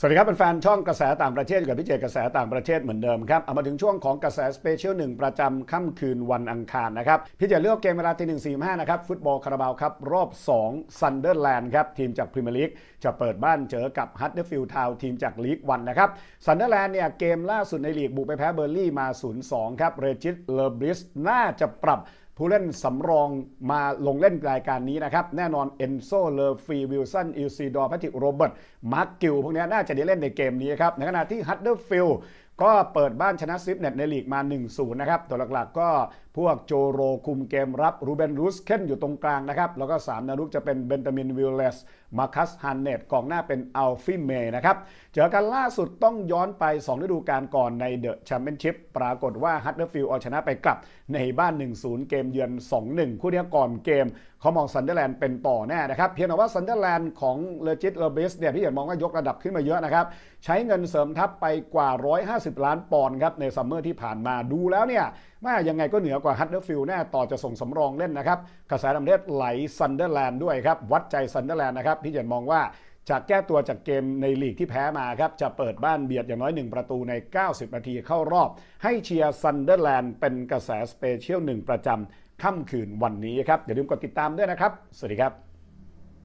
สวัสดีครับเป็นแฟนช่องกระแสต่างประเทศกับพี่เจกระแสต่างประเทศเหมือนเดิมครับเอามาถึงช่วงของกระแสสเปเชียลหนึ่งประจำค่ำคืนวันอังคารนะครับพี่เจเลือกเกมเวลาตีหนึ่งสี่ห้านะครับฟุตบอลคาราบาวครับรอบ2ซันเดอร์แลนด์ครับทีมจากพรีเมียร์ลีกจะเปิดบ้านเจอกับฮัตเดอร์ฟิลด์ทาวทีมจากลีกวันนะครับซันเดอร์แลนด์เนี่ยเกมล่าสุดในลีกบุกไปแพ้เบอร์ลี่มา 0-2 ครับเรจิตเลอร์บริสน่าจะปรับ ผู้เล่นสำรองมาลงเล่นรายการนี้นะครับ แน่นอนเอนโซเลอร์ฟีวิลสันอิลซีดอร์แพทริกโรเบิร์ตมาร์กกิลพวกนี้น่าจะได้เล่นในเกมนี้ครับ ในขณะที่ฮัตเดอร์ฟิล ก็เปิดบ้านชนะซิฟเน็ตในลีกมา 1-0 นะครับ ตัวหลักๆก็พวกโจโรคุมเกมรับรูเบนรูสเคนอยู่ตรงกลางนะครับ แล้วก็ 3นารุกจะเป็นเบนตามินวิลเลสมาคัสฮันเนตกองหน้าเป็นอัลฟิเมย์นะครับ เจอกันล่าสุดต้องย้อนไป 2 ฤดูกาลก่อนในเดอะแชมเปี้ยนชิพปรากฏว่าฮัตเดอร์ฟิลเอาชนะไปกลับในบ้าน 1-0 เกมเยือน 2-1 คู่นี้ก่อนเกมเขามองซันเดอร์แลนด์เป็นต่อแน่นะครับ เพียงแต่ว่าซันเดอร์แลนด์ของเลจิตเลอร์บิสเนี่ยพี่เห็นมองว่ายกระดับขึ้นมาเยอะนะครับใช้เงินเสริมทัพไปกว่า 150ล้านปอนด์ครับในซัมเมอร์ที่ผ่านมาดูแล้วเนี่ยม่ยังไงก็เหนือกว่าฮัตเดอร์ฟิลด์แน่ต่อจะส่งสำรองเล่นนะครับกระแสดำเนินไหลซันเดอร์แลนด์ด้วยครับ วัดใจซันเดอร์แลนด์นะครับพี่เห็นมองว่าจะแก้ตัวจากเกมในลีกที่แพ้มาครับ จะเปิดบ้านเบียดอย่างน้อย 1 ประตูใน 90 นาทีเข้ารอบ ให้เชียร์ซันเดอร์แลนด์เป็นกระแสสเปเชียลหนึ่งประจำค่ำคืนวันนี้ครับอย่าลืมกดติดตามด้วยนะครับ สวัสดีครับ